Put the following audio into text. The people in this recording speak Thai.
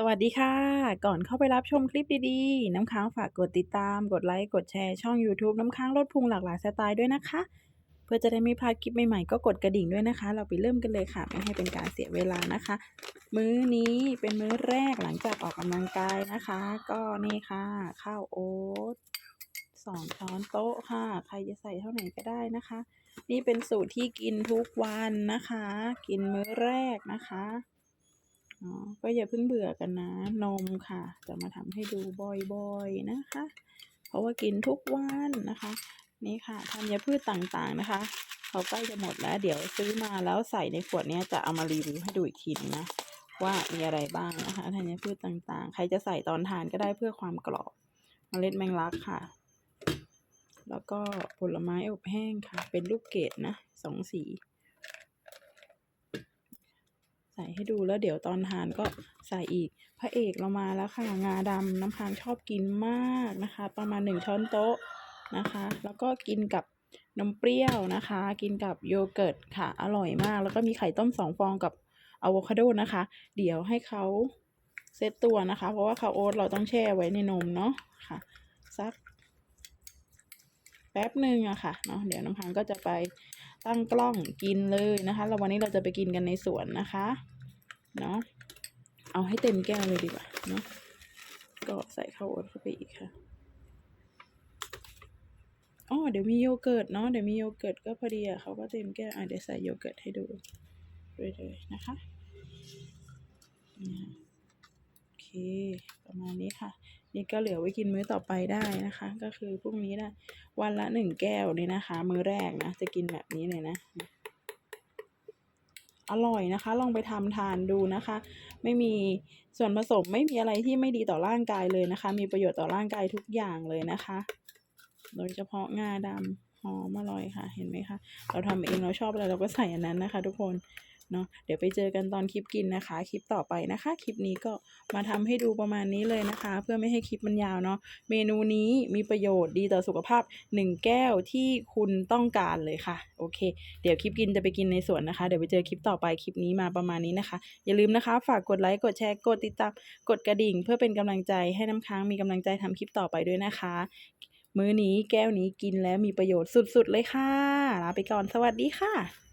สวัสดีค่ะ ก่อนเข้าไปรับชมคลิปดีๆ น้ำค้างฝากกดติดตาม กดไลค์ กดแชร์ช่อง YouTube น้ำค้างลดพุงหลากหลายสไตล์ด้วยนะคะ เพื่อจะได้ไม่พลาดคลิปใหม่ๆ ก็กดกระดิ่งด้วยนะคะ เราไปเริ่มกันเลยค่ะ ไม่ให้เป็นการเสียเวลานะคะ มื้อนี้เป็นมื้อแรกหลังจากออกกำลังกายนะคะ ก็นี่ค่ะ ข้าวโอ๊ตสองช้อนโต๊ะค่ะ ใครจะใส่เท่าไหร่ก็ได้นะคะ นี่เป็นสูตรที่กินทุกวันนะคะ กินมื้อแรกนะคะ ก็อย่าเพิ่งเบื่อกันนะ นมค่ะ จะมาทำให้ดูบ่อยๆนะคะ เพราะว่ากินทุกวันนะคะ นี่ค่ะธัญพืชต่างๆนะคะเขาใกล้จะหมดแล้ว เดี๋ยวซื้อมาแล้วใส่ในขวดนี้จะเอามารีวิวให้ดูอีกทีนนะว่ามีอะไรบ้างนะคะธัญพืชต่างๆ ใครจะใส่ตอนทานก็ได้เพื่อความกรอบเมล็ดแมงลักค่ะ แล้วก็ผลไม้อบแห้งค่ะ เป็นลูกเกดนะสองสี ใส่ให้ดูแล้วเดี๋ยวตอนทานก็ใส่อีก พระเอกเรามาแล้วค่ะ งาดำน้ำค้างชอบกินมากนะคะ ประมาณหนึ่งช้อนโต๊ะนะคะ แล้วก็กินกับนมเปรี้ยวนะคะ กินกับโยเกิร์ตค่ะ อร่อยมาก แล้วก็มีไข่ต้มสองฟองกับอะโวคาโดนะคะ เดี๋ยวให้เขาเซตตัวนะคะ เพราะว่าข้าวโอ๊ตเราต้องแช่ไว้ในนมเนาะค่ะ สักแป๊บหนึ่งอะค่ะเนาะเดี๋ยวน้ำค้างก็จะไปตั้งกล้องกินเลยนะคะ แล้ววันนี้เราจะไปกินกันในสวนนะคะ เนาะเอาให้เต็มแก้วเลยดีกว่าเนาะก็ใส่ข้าวโอ๊ตเข้าไปอีกค่ะอ๋อเดี๋ยวมีโยเกิร์ตเนาะเดี๋ยวมีโยเกิร์ตก็พอดีอะเขาก็เต็มแก้วอะเดี๋ยวใส่โยเกิร์ตให้ดูด้วยเลยนะคะโอเค ประมาณนี้ค่ะ นี่ก็เหลือไว้กินมื้อต่อไปได้นะคะ ก็คือพรุ่งนี้นะวันละหนึ่งแก้วเลยนะคะ มื้อแรกนะ จะกินแบบนี้เลยนะ อร่อยนะคะ ลองไปทำทานดูนะคะ ไม่มีส่วนผสมไม่มีอะไรที่ไม่ดีต่อร่างกายเลยนะคะ มีประโยชน์ต่อร่างกายทุกอย่างเลยนะคะ โดยเฉพาะงาดำหอมอร่อยค่ะ เห็นไหมคะ เราทำเองเราชอบอะไรเราก็ใส่อันนั้นนะคะ ทุกคน เนาะเดี๋ยวไปเจอกันตอนคลิปกินนะคะ คลิปต่อไปนะคะ คลิปนี้ก็มาทำให้ดูประมาณนี้เลยนะคะ เพื่อไม่ให้คลิปมันยาวเนาะเมนูนี้มีประโยชน์ดีต่อสุขภาพ 1 แก้วที่คุณต้องการเลยค่ะ โอเค เดี๋ยวคลิปกินจะไปกินในสวนนะคะ เดี๋ยวไปเจอคลิปต่อไปคลิปนี้มาประมาณนี้นะคะ อย่าลืมนะคะ ฝากกดไลค์กดแชร์กดติดตามกดกระดิ่ง เพื่อเป็นกำลังใจให้น้ำค้างมีกำลังใจทำคลิปต่อไปด้วยนะคะ มื้อนี้แก้วนี้กินแล้วมีประโยชน์สุดๆเลยค่ะลาไปก่อนสวัสดีค่ะ